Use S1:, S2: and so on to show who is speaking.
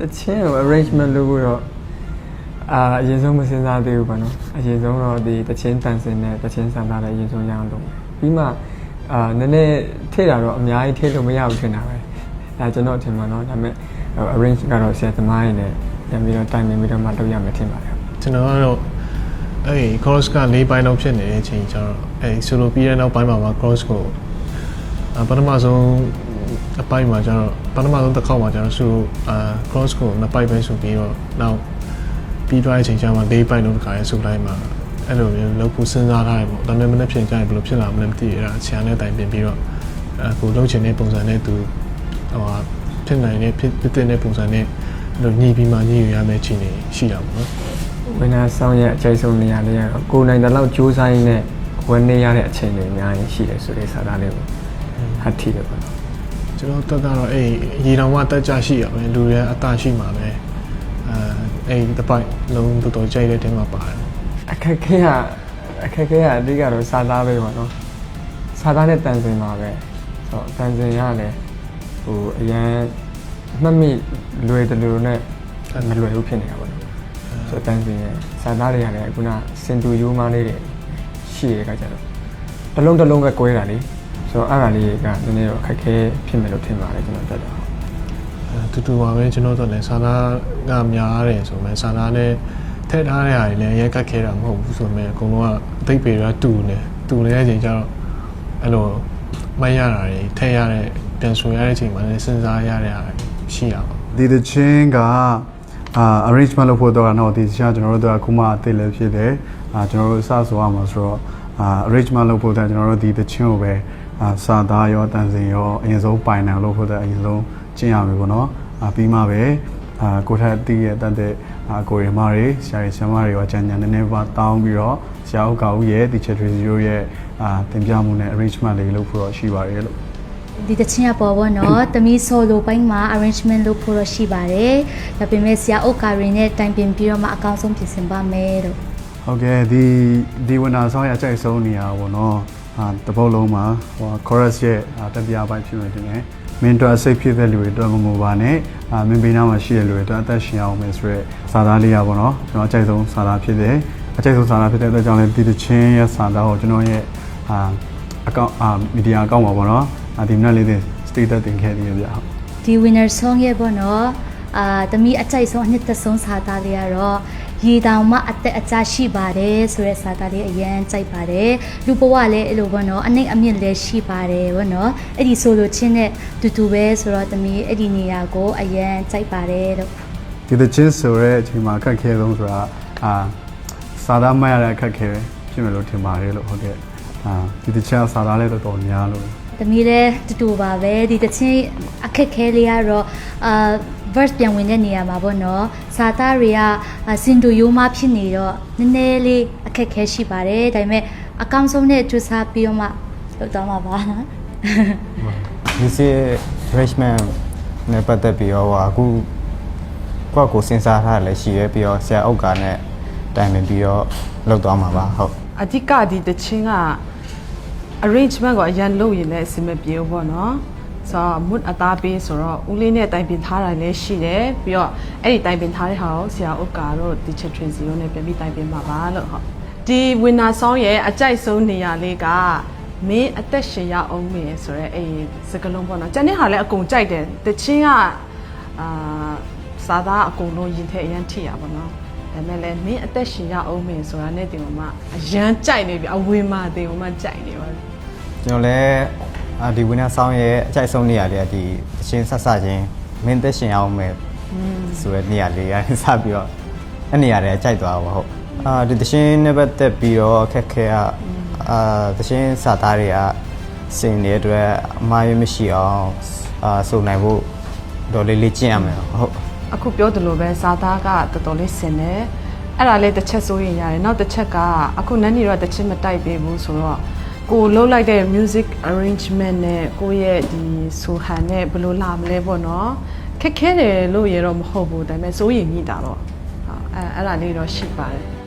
S1: တချင်းကို arrangement လုပ်ဖို့တော့အာအရင်ဆုံးမစဉ်းစားသေးဘူးပေါ့နော်အရင်ဆုံးတော့ဒီတချင်းတန်စင်နဲ့တချင်းစံသားလည်းအရင်ဆုံးရအောင်လုပ်မယ်ပြီးမှအာနည်းနည်းထည့်တာတော့အများကြီးထည့်လို့မရဘူးထင်တာပဲဒါကျွန်တော်ထင်ပါတော့ဒါပေမဲ့ arrange ကတော့ဆရာသမားရင်းနဲ့ပြန်ပြီးတော့တိုင်ပင်ပြီးတော့မှလုပ်ရမယ်ထင်ပါတယ်
S2: ကျွန်တော်ကတော့အဲ့ cross က၄ပိုင်းလောက်ဖြစ်နေတဲ့အချိန်ကျတော့အဲ့ solo ပြီးတဲ့နောက်ပိုင်းမှာမှ cross ကိုအပထမဆုံး အပိုင်းမှာကျတော့ပထမဆုံးတစ်ခေါက်မှာကျတော့ solo အာ cross ကိုနှစ်ပိုင်းပဲဆိုပြီးတော့နောက်ပြီးသွားတဲ့အချိန်ကျမှ၄ပိုင်းလုံးတစ်ခါရဲဆိုလိုက်မှာအဲ့လိုမျိုးလောက်ဖို့စဉ်းစားထားတယ်ပေါ့ဒါပေမဲ့မနေ့ပြင်ကျရင်ဘယ်လိုဖြစ်လာမလဲမသိဘူးအဲ့ဒါဆရာနဲ့တိုင်ပင်ပြီးတော့အခုလုပ်ချင်တဲ့ပုံစံနဲ့သူဟိုဟာဖြစ်နိုင်တဲ့ဖြစ်ဖြစ်တဲ့ပုံစံနဲ့အဲ့လိုညီပြီးမှညီယူရမယ့်အခြေအနေရှိတာပေါ့နော်
S1: ဝင်နာဆောင်ရဲ့အကျိတ်ဆုံးနေရာလေးကတော့ကိုယ်နိုင်တဲ့လောက်ကြိုးစားရင်းနဲ့ဝင်နေရတဲ့အချိန်တွေအများကြီးရှိတယ်ဆိုတဲ့စာသားလေးကိုဟတ်ထီတယ်ပေါ့နော်
S2: ကျွန်တော်တက်တာတော့အဲ့ရေတောင်မှတက်ကြရှိရမယ်လူတွေအတာရှိမှာပဲအဲအဲ့တပိုက်လုံးတော်တော်ကြိုက်တဲ့တဲမှာပါတယ်
S1: အခက်ခဲကအခက်ခဲကအဓိကတော့စာသားပဲပေါ့နော်စာသားနဲ့တန်စင်ပါပဲဆိုတော့တန်စင်ရလည်းဟိုအရန်မှတ်မိလွယ်တယ်လို့နဲ့မလွယ်ဘူးဖြစ်နေတာပေါ့နော်ဆိုတော့တန်စင်ရဲ့စာသားတွေကလည်းခုနစင်တူရိုးမလေးတွေရှိရတဲ့အခါကျတော့တစ်လုံးတစ်လုံးပဲ꿰တာလေ ဆိုတော့အဲ့ဒါလေးကနည်းနည်းတော့အခက်ခဲဖြစ်မယ်လို့ထင်ပါတယ်ကျွန်တော်တက်တော့
S2: အဲတူတူပါပဲကျွန်တော်တို့လည်းစာသားကများတယ်ဆိုမှစာသားနဲ့ထည့်ထားတဲ့ဟာတွေလည်းရဲကတ်ခဲတာမဟုတ်ဘူးဆိုမှအကုန်လုံးကအသိပေတွေကတူနေတူနေတဲ့အချိန်ကျတော့အဲ့လိုမရတာတွေထည့်ရတဲ့ပြန်ဆိုရတဲ့အချိန်မှာလည်းစဉ်းစားရတဲ့ဟာတွေရှိရပါ
S3: ဒီတချင်းကအာ arrangement လုပ်ဖို့တော့ကတော့ဒီချင်းကကျွန်တော်တို့ကအခုမှအသိလည်းဖြစ်တယ်အာကျွန်တော်တို့စဆိုရမှာဆိုတော့အာ arrangement လုပ်ဖို့တော့ကျွန်တော်တို့ဒီတချင်းကိုပဲအာ စာသားရောတန်စင်ရောအရင်ဆုံးပိုင်နိုင်လုပ်ဖို့တော့အရင်ဆုံးကျင့်ရမယ်ပေါ့နော်အာပြီးမှပဲအာကိုထက်တည်ရတတ်တဲ့အာကိုရီမတွေဆရာကြီးဆရာမတွေရောကြံကြံနည်းနည်းပါတောင်းပြီးတော့ဆရာဥက္ကာဦးရဲ့ teacher tracy တို့ရဲ့အာတင်ပြမှုနဲ့ arrangement လေးလုပ်ဖို့တော့ရှိပါတယ်လို့
S4: ဒီတချင်းရပေါ်ပေါ့နော်တမီ solo ပိုင်းမှာ arrangement လုပ်ဖို့တော့ရှိပါတယ်ဒါပေမဲ့ဆရာအုတ်ကာရင်နဲ့တိုင်ပင်ပြီးတော့မှအကောင်းဆုံးပြင်ဆင်ပါမယ်လို့
S3: ဟုတ်ကဲ့ဒီဒီဝနာဆောင်ရအကြိုက်ဆုံးနေရာပေါ့နော် အာတပုတ်လုံးမှာဟို chorus ရဲ့အာတတိယပိုင်းဖြစ်မယ်တင်တယ်မင်းတို့စိတ်ဖြစ်တဲ့လူတွေတော့မမူပါနဲ့အာမင်းဘေးနားမှာရှိတဲ့လူတွေတော့အသက်ရှင်အောင်မယ်ဆိုရက်စာသားလေးရပေါ့နော်ကျွန်တော်အကြိုက်ဆုံးစာသားဖြစ်တယ်အကြိုက်ဆုံးစာသားဖြစ်တဲ့အတွက်ကြောင့်လည်းဒီတချင်းရဲ့စာသားကိုကျွန်တော်ရဲ့အာအကောင့်အာမီဒီယာအကောင့်ပါပေါ့နော်အာဒီမနက်လေးတင် status တင်ခဲ့သေးရပြဟုတ်
S4: ဒီ winner song ရဲ့ပေါ့နော်အာတမီအကြိုက်ဆုံးအနှစ်သက်ဆုံးစာသားလေးကတော့ ရေတောင်မှအသက်အကျရှိပါတယ်ဆိုတဲ့စာသားလေးအရန်ကြိုက်ပါတယ်လူဘဝလည်းအဲ့လိုပေါ့နော်အနှိမ့်အမြင့်လည်းရှိပါတယ်ပေါ့နော်အဲ့ဒီဆိုလိုချင်းနဲ့တူတူပဲဆိုတော့တမီအဲ့ဒီနေရာကိုအရန်ကြိုက်ပါတယ်လို့
S3: ဒီတချင်းဆိုရဲအချိန်မှာအခက်ခဲဆုံးဆိုတာအာစာသားမှတ်ရတဲ့အခက်ခဲဖြစ်မယ်လို့ထင်ပါတယ်လို့ဟုတ်ကဲ့အာဒီတချင်းကစာသားလည်းတော်တော်များလို့။
S4: တမီးလည်းတူတူပါပဲဒီတချင်းအခက်ခဲလေးကတော့အာ verse ပြန်ဝင်တဲ့နေရာမှာပေါ့နော်။စာသားတွေကအာစင်တူယိုးမဖြစ်နေတော့နည်းနည်းလေးအခက်ခဲရှိပါတယ်။ဒါပေမဲ့အကောင်းဆုံးနဲ့ကြိုးစားပြီးတော့မှလုပ်တော့မှာပါနော်။
S5: ဒီစီ arrangement နဲ့ပတ်သက်ပြီးတော့ဟိုအခုကိုယ့်ကိုယ်စဉ်းစားထားတယ်လည်းရှိရဲပြီးတော့ဆရာအုပ်ကနဲ့တိုင်ပင်ပြီးတော့လုပ်သွားမှာပါဟုတ်
S6: အဓိကဒီတချင်းက arrangement ကိုအရန်လုပ်ရင်လည်းအဆင်မပြေဘူးပေါ့နော် ဆိုတော့ mood အသားပေးဆိုတော့ဦးလေးနဲ့တိုင်ပင်ထားတာလည်းရှိတယ်ပြီးတော့အဲ့ဒီတိုင်ပင်ထားတဲ့ဟာကိုဆရာဥက္ကာတို့ teacher tracy တို့နဲ့ပြန်ပြီးတိုင်ပင်မှာပါလို့ဟုတ်ဒီ winner song ရဲ့အကြိုက်ဆုံးနေရာလေးကမင်းအသက်ရှင်ရအောင်မယ်ဆိုတော့အဲ့ဒီစကလုံးပေါ့နော်ကျန်တဲ့ဟာလည်းအကုန်ကြိုက်တယ်တချင်းကအာစာသားအကုန်လုံးရင်ထဲအရန်ထိရပါတော့ဒါပေမဲ့လည်းမင်းအသက်ရှင်ရအောင်မယ်ဆိုတာနဲ့တင်မမအရန်ကြိုက်နေပြီအဝေးမှာတင်မမကြိုက်နေပါ
S5: ကျွန်တော်လည်း အာဒီဝင်းနာဆောင်ရဲ့အကြိုက်ဆုံးနေရာလေးကဒီတချင်းဆက်ဆက်ချင်းမင်းသက်ရှင်အောင်မယ်ဆိုတဲ့နေရာလေးရစပြီးတော့အဲ့နေရာလေးအကြိုက်သွားပါဟုတ်အာဒီတချင်းနဲ့ပတ်သက်ပြီးတော့အခက်ခဲကအာတချင်းစာသားတွေကစင်တဲ့အတွက်အမှားရမရှိအောင်အာစုံနိုင်ဖို့တော့လေးလေးကျင့်ရမယ်ဟုတ်
S6: အခုပြောသလိုပဲစာသားကတော်တော်လေးဆင်တယ်အဲ့ဒါလေးတစ်ချက်စိုးရင်ရတယ်နောက်တစ်ချက်ကအခုနန်းနေတော့တစ်ချက်မတိုက်ပေးဘူးဆိုတော့ ကိုလှုပ်လိုက်တဲ့ music arrangement နဲ့ကိုရဲ့ဒီဆူဟန်နဲ့ဘယ်လိုလာမလဲပေါ့နော်ခက်ခဲတယ်လို့ရတော့မဟုတ်ဘူးဒါပေမဲ့စိုးရင်ညိတာတော့ဟုတ်အဲအဲ့ဒါလေးတော့ရှိပါတယ်